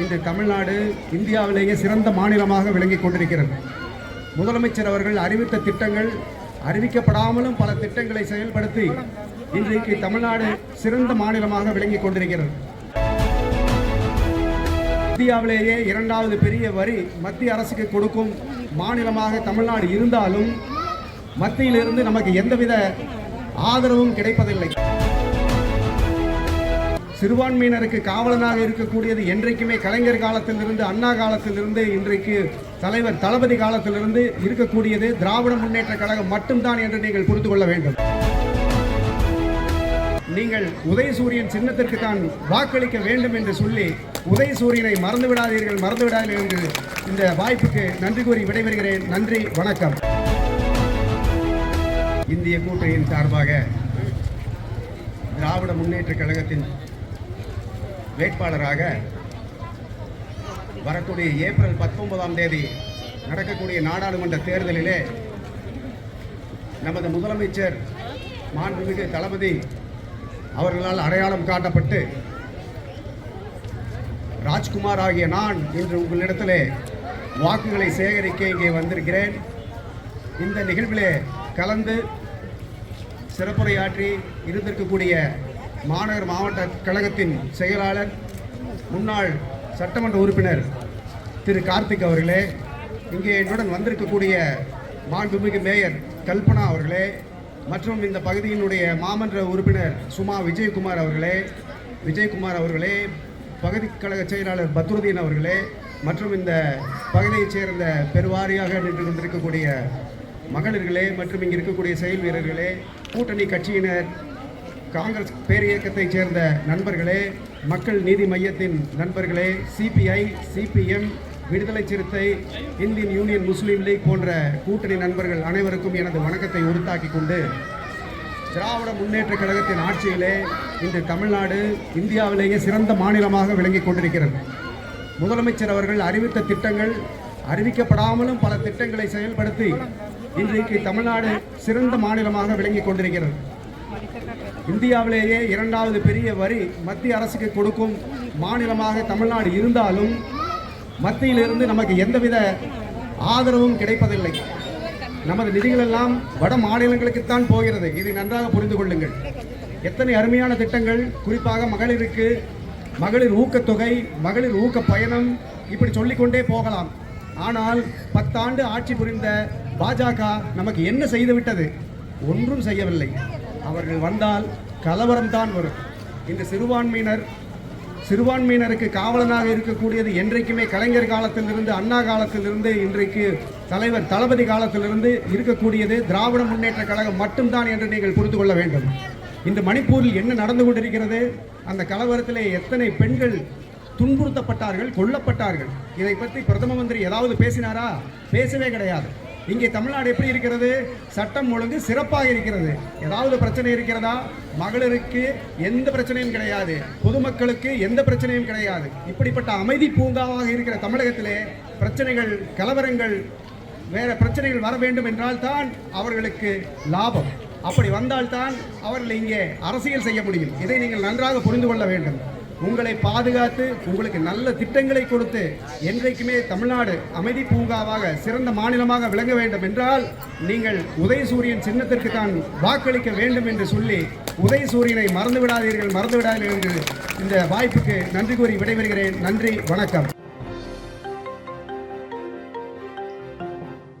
இன்று தமிழ்நாடு இந்தியாவிலேயே சிறந்த மாநிலமாக விளங்கிக் கொண்டிருக்கிறது. முதலமைச்சர் அவர்கள் அறிவித்த திட்டங்கள் அறிவிக்கப்படாமலும் பல திட்டங்களை செயல்படுத்தி இன்றைக்கு தமிழ்நாடு சிறந்த மாநிலமாக விளங்கிக் கொண்டிருக்கிறது. இந்தியாவிலேயே இரண்டாவது பெரிய வரி மத்திய அரசுக்கு கொடுக்கும் மாநிலமாக தமிழ்நாடு இருந்தாலும் மத்தியிலிருந்து நமக்கு எந்தவித ஆதரவும் கிடைப்பதில்லை. சிறுபான்மையினருக்கு காவலனாக இருக்கக்கூடியது என்றைக்குமே கலைஞர் காலத்திலிருந்து அண்ணா காலத்திலிருந்து இன்றைக்கு தலைவர் தளபதி காலத்திலிருந்து இருக்கக்கூடியது திராவிட முன்னேற்ற கழகம் மட்டும்தான் என்று நீங்கள் புரிந்து கொள்ள வேண்டும். நீங்கள் உதயசூரியன் சின்னத்திற்கு தான் வாக்களிக்க வேண்டும் என்று சொல்லி உதயசூரியனை மறந்து விடாதீர்கள் மறந்து விடாதீர்கள் என்று இந்த வாய்ப்புக்கு நன்றி கூறி விடைபெறுகிறேன். நன்றி வணக்கம். இந்திய கூட்டணியின் சார்பாக திராவிட முன்னேற்ற கழகத்தின் வேட்பாளராக வரக்கூடிய ஏப்ரல் பத்தொன்பதாம் தேதி நடக்கக்கூடிய நாடாளுமன்ற தேர்தலிலே நமது முதலமைச்சர் மாண்புமிகு தளபதி அவர்களால் அடையாளம் காட்டப்பட்டு ராஜ்குமார் ஆகிய நான் இன்று உங்களிடத்திலே வாக்குகளை சேகரிக்க இங்கே வந்திருக்கிறேன். இந்த நிகழ்விலே கலந்து சிறப்புரையாற்றி இருந்திருக்கக்கூடிய மாநகர் மாவட்ட கழகத்தின் செயலாளர் முன்னாள் சட்டமன்ற உறுப்பினர் திரு கார்த்திக் அவர்களே இங்கே என்னுடன் வந்திருக்கக்கூடிய மாண்புமிகு மேயர் கல்பனா அவர்களே மற்றும் இந்த பகுதியினுடைய மாமன்ற உறுப்பினர் சுமா விஜயகுமார் அவர்களே விஜயகுமார் அவர்களே பகுதி கழக செயலாளர் பத்ருதீன் அவர்களே மற்றும் இந்த பகுதியைச் சேர்ந்த பெருவாரியாக நின்று கொண்டிருக்கக்கூடிய மகளிர்களே மற்றும் இங்கே இருக்கக்கூடிய செயல் வீரர்களே கூட்டணி கட்சியினர் காங்கிரஸ் பேரியக்கத்தைச் சேர்ந்த நண்பர்களே மக்கள் நீதி மையத்தின் நண்பர்களே சிபிஐ சிபிஎம் விடுதலை சிறுத்தை இந்தியன் யூனியன் முஸ்லீம் லீக் போன்ற கூட்டணி நண்பர்கள் அனைவருக்கும் எனது வணக்கத்தை உறுத்தாக்கி கொண்டு திராவிட முன்னேற்ற கழகத்தின் ஆட்சியிலே இன்று தமிழ்நாடு இந்தியாவிலேயே சிறந்த மாநிலமாக விளங்கிக் கொண்டிருக்கிறது. முதலமைச்சர் அவர்கள் அறிவித்த திட்டங்கள் அறிவிக்கப்படாமலும் பல திட்டங்களை செயல்படுத்தி இன்றைக்கு தமிழ்நாடு சிறந்த மாநிலமாக விளங்கிக் கொண்டிருக்கிறது. இந்தியாவிலேயே இரண்டாவது பெரிய வரி மத்திய அரசுக்கு கொடுக்கும் மாநிலமாக தமிழ்நாடு இருந்தாலும் மத்தியிலிருந்து நமக்கு எந்தவித ஆதரவும் கிடைப்பதில்லை. நமது நிதிகள் எல்லாம் வட மாநிலங்களுக்குத்தான் போகிறது. இதை நன்றாக புரிந்து கொள்ளுங்கள். எத்தனை அருமையான திட்டங்கள். குறிப்பாக மகளிருக்கு மகளிர் ஊக்கத்தொகை மகளிர் ஊக்க பயணம் இப்படி சொல்லிக்கொண்டே போகலாம். ஆனால் பத்தாண்டு ஆட்சி புரிந்த பாஜக நமக்கு என்ன செய்துவிட்டது ஒன்றும் செய்யவில்லை. அவர்கள் வந்தால் கலவரம் தான் வரும். இந்த சிறுபான்மையினர் சிறுபான்மையினருக்கு காவலனாக இருக்கக்கூடியது என்றைக்குமே கலைஞர் காலத்திலிருந்து அண்ணா காலத்திலிருந்து இன்றைக்கு தலைவர் தளபதி காலத்திலிருந்து இருக்கக்கூடியது திராவிட முன்னேற்ற கழகம் மட்டும்தான் என்று நீங்கள் புரிந்து கொள்ள வேண்டும். இந்த மணிப்பூரில் என்ன நடந்து கொண்டிருக்கிறது? அந்த கலவரத்திலே எத்தனை பெண்கள் துன்புறுத்தப்பட்டார்கள் கொல்லப்பட்டார்கள்? இதை பற்றி பிரதம மந்திரி ஏதாவது பேசினாரா? பேசவே கிடையாது. இங்கே தமிழ்நாடு எப்படி இருக்கிறது? சட்டம் ஒழுங்கு சிறப்பாக இருக்கிறது. ஏதாவது பிரச்சனை இருக்கிறதா? மகளிருக்கு எந்த பிரச்சனையும் கிடையாது. பொதுமக்களுக்கு எந்த பிரச்சனையும் கிடையாது. இப்படிப்பட்ட அமைதி பூங்காவாக இருக்கிற தமிழகத்திலே பிரச்சனைகள் கலவரங்கள் வேற பிரச்சனைகள் வர வேண்டும் என்றால் தான் அவர்களுக்கு லாபம். அப்படி வந்தால்தான் அவர்கள் இங்கே அரசியல் செய்ய முடியும். இதை நீங்கள் நன்றாக புரிந்து கொள்ள வேண்டும். உங்களை பாதுகாத்து உங்களுக்கு நல்ல திட்டங்களை கொடுத்து என்றைக்குமே தமிழ்நாடு அமைதி பூங்காவாக சிறந்த மாநிலமாக விளங்க வேண்டும் என்றால் நீங்கள் உதயசூரியன் சின்னத்திற்கு தான் வாக்களிக்க வேண்டும் என்று சொல்லி உதயசூரியனை மறந்து விடாதீர்கள் மறந்து விடாதீர்கள் என்று இந்த வாய்ப்புக்கு நன்றி கூறி விடைபெறுகிறேன். நன்றி வணக்கம்.